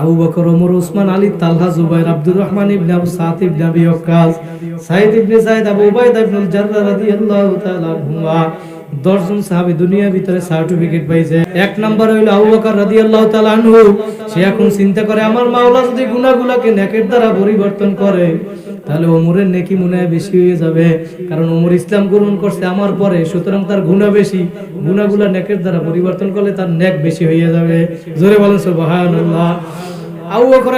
আবু বকর, ওমর ওসমান আলী, তালহা, জুবাইর, আব্দুর রহমান ইবনে আবু সাদ ইবনে আবি ওয়াক্কাস সাইদ ইবনে সাইদ আবু উবাইদা ইবনে জাররা রাদিয়াল্লাহু তাআলা আনহুমা। দশজন সাহাবি দুনিয়ার ভিতরে সার্টিফিকেট পাইছে। এক নাম্বার হইল আবু বকর রাদিয়াল্লাহু তাআলা আনহু। সে এখন চিন্তা করে, আমার মাওলা যদি গুনাহগুলোকে নেকের দ্বারা পরিবর্তন করে তাহলে ওমরের নেকি মনে হয় বেশি হয়ে যাবে। কারণ ওমর ইসলাম গ্রহণ করছে আমার পরে, সুতরাং তার গুনাহ বেশি। গুনাহগুলা নেকের দ্বারা পরিবর্তন করলে তার নেক বেশি হয়ে যাবে। জোরে বলেন, সুবহানাল্লাহ।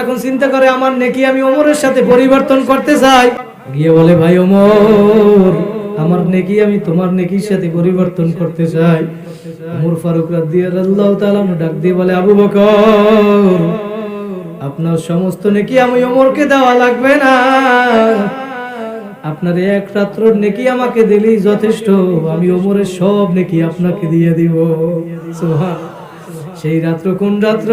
এখন চিন্তা করে, আমার নেকি আমি ওমরের সাথে পরিবর্তন করতে চাই? গিয়ে বলে, ভাই ওমর, আমার নেকি আমি তোমার নেকির সাথে পরিবর্তন করতে চাই। ওমর ফারুক রাদিয়াল্লাহু তাআলা ডাক দিয়ে বলে, আবু বকর আপনার সমস্ত নেকি আমি ওমরকে দেওয়া লাগবে না। আপনার এক রাত্র নেকি আমাকে দিলেই যথেষ্ট। আমি ওমরের সব নেকি আপনাকে দিয়ে দিব। সেই রাত্র কোন রাত্র?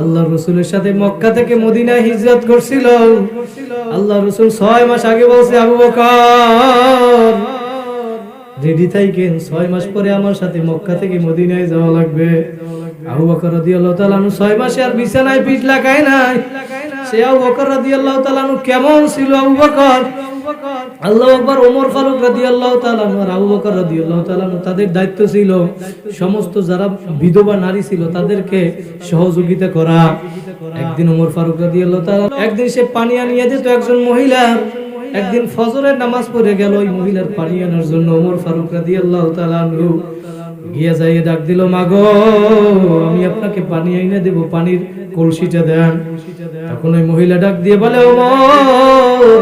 আল্লাহ রসুলের সাথে মক্কা থেকে মদিনায় হিজরত করছিল। আল্লাহ রসুল ছয় মাস আগে বলছে, আবু বকর রেডি থাকেন ছয় মাস পরে আমার সাথে মক্কা থেকে মদিনায় যাওয়া লাগবে। আবু বকর রাদিয়াল্লাহু তাআলা ছয় মাসে আর বিছানায় পিঠ লাগায় নাই। সে আবু বকর রাদিয়াল্লাহু তাআলা আনহু কেমন ছিল আবু বকর? আকবার ওমর ফারুক রাদিয়াল্লাহু তাআলা আর আবু বকর রাদিয়াল্লাহু তাআলা আনহু তাদের দায়িত্ব ছিল সমস্ত যারা বিধবা নারী ছিল তাদেরকে সহযোগিতা করা। একদিন ওমর ফারুক রাদিয়াল্লাহু তাআলা একদিন সে পানি আনিয়ে দিত একজন মহিলা। একদিন ফজরের নামাজ পড়ে গেল ওই মহিলার পানি আনার জন্য ওমর ফারুক রাদিয়াল্লাহু তাআলা আনহু গিয়ে যাইয়ে ডাক দিল, মাগো, আমি আপনাকে পানি এনে দেব, পানির কলসিটা দেন। তখন ওই মহিলা ডাক দিয়ে বলে, ওমর,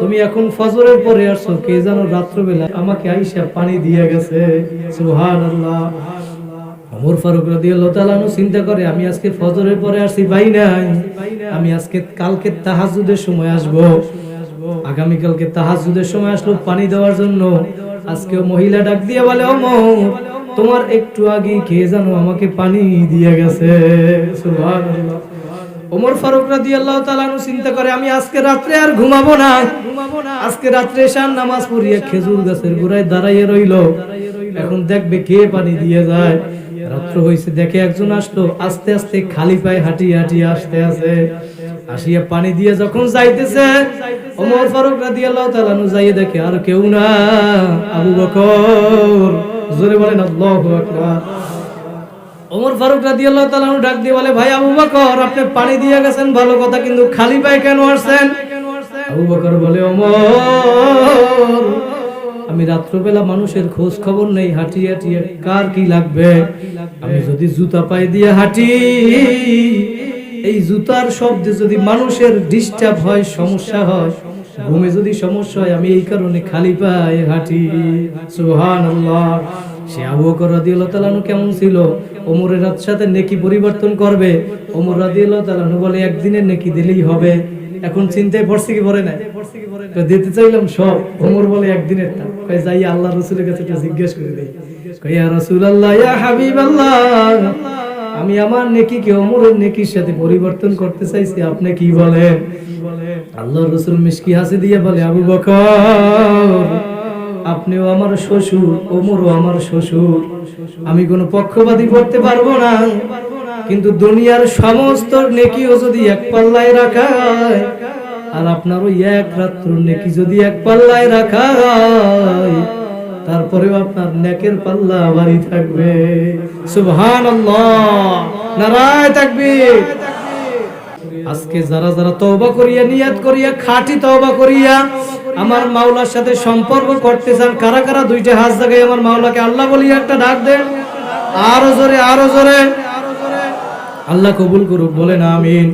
তুমি এখন ফজরের পরে আসছো, কে জানো রাত্রবেলা আমাকে আইসা পানি দিয়ে গেছে? সুবহানাল্লাহ। ওমর ফারুক চিন্তা করে, আমি আজকে ফজরের পরে আসছি ভাই নাই। আমি আজকে, কালকে তাহাজ্জুদের সময় আসব। আগামী কালকে তাহাজ্জুদের সময় আসলো পানি দেওয়ার জন্য। আজকে মহিলা ডাক দিয়ে বলে, ওমর তোমার একটু আগে কে জানো আমাকে পানি দিয়ে গেছে? ওমর ফারুক রাদিয়াল্লাহু তাআলা আনহু চিন্তা করে, আমি আজকে রাত্রে আর ঘুমাবো না। আজকে রাত্রে শান নামাজ পড়িয়ে খেজুর গাছের গোড়ায় দাঁড়াইয়ে রইল। এখন দেখবে কে পানি দিয়ে যায়। রাত্র হইছে, দেখে একজন আসলো, আস্তে আস্তে খালি পায়ে হাঁটি হাঁটি আসতে আছে। আসিয়া পানি দিয়ে যখন যাইতেছে, ওমর ফারুক রাদিয়াল্লাহু তাআলা আনহু যাইয়ে দেখে, আর কেউ না। আবু বকর। জোরে বলেন, আল্লাহু আকবার। ওমর ফারুক রাদিয়াল্লাহু তাআলা ডাক দিয়ে বলে, ভাই আবু বকর, আপনি পানি দিয়ে গেছেন, ভালো কথা, কিন্তু খালি পায়ে কেন আসছেন? আবু বকর বলে, ওমর, আমি রাত্রবেলা মানুষের খোঁজ খবর নেই হাঁটি হাঁটিয়ে, কার কি লাগবে? আমি যদি জুতা পায়ে দিয়ে হাঁটি, এই জুতার শব্দে যদি মানুষের ডিস্টার্ব হয়, সমস্যা হয় ঘুমে যদি সমস্যা হয়, আমি এই কারণে খালি পায়ে হাঁটি। সুবহানাল্লাহ। সে আবু কেমন ছিল? ওমরের সাথে নেকি পরিবর্তন করবে। ওমর বলে একদিনের নেকি দিলেই হবে। এখন চিন্তায় পড়ছে কি, পড়ে না দিতে চাইলাম সব। ওমর বলে, একদিনের যাই আল্লাহ রাসূলের কাছে জিজ্ঞেস করে আমি আমার নেকি কে ওমরের নেকির সাথে পরিবর্তন করতে চাইছি, আপনি কি বলেন? আল্লাহ রসুল মিষ্টি হাসি দিয়ে বলে, আবু বকর, আপনিও আমার শ্বশুর, ওমরও আমার শ্বশুর। আমি কোনো পক্ষপাতী করতে পারব না। কিন্তু দুনিয়ার সমস্ত নেকিও যদি এক পাল্লায় রাখা হয় আর আপনারও এক রাত্র নেকি যদি এক পাল্লায় রাখা হয় তারপরেও আপনার নেকের পাল্লা বাড়ি থাকবে। সুবহান নারায় থাকবে আজকে যারা যারা তওবা করিয়া, নিয়াত করিয়া, খাঁটি তওবা করিয়া আমার মাওলার সাথে সম্পর্ক করতে চান, কারা কারা দুইটা হাত জায়গায় আমার মাওলাকে আল্লাহ বলিয়া একটা ডাক দেন? আরও জোরে আরও জোরে। আল্লাহ কবুল করুক, বলেন আমিন।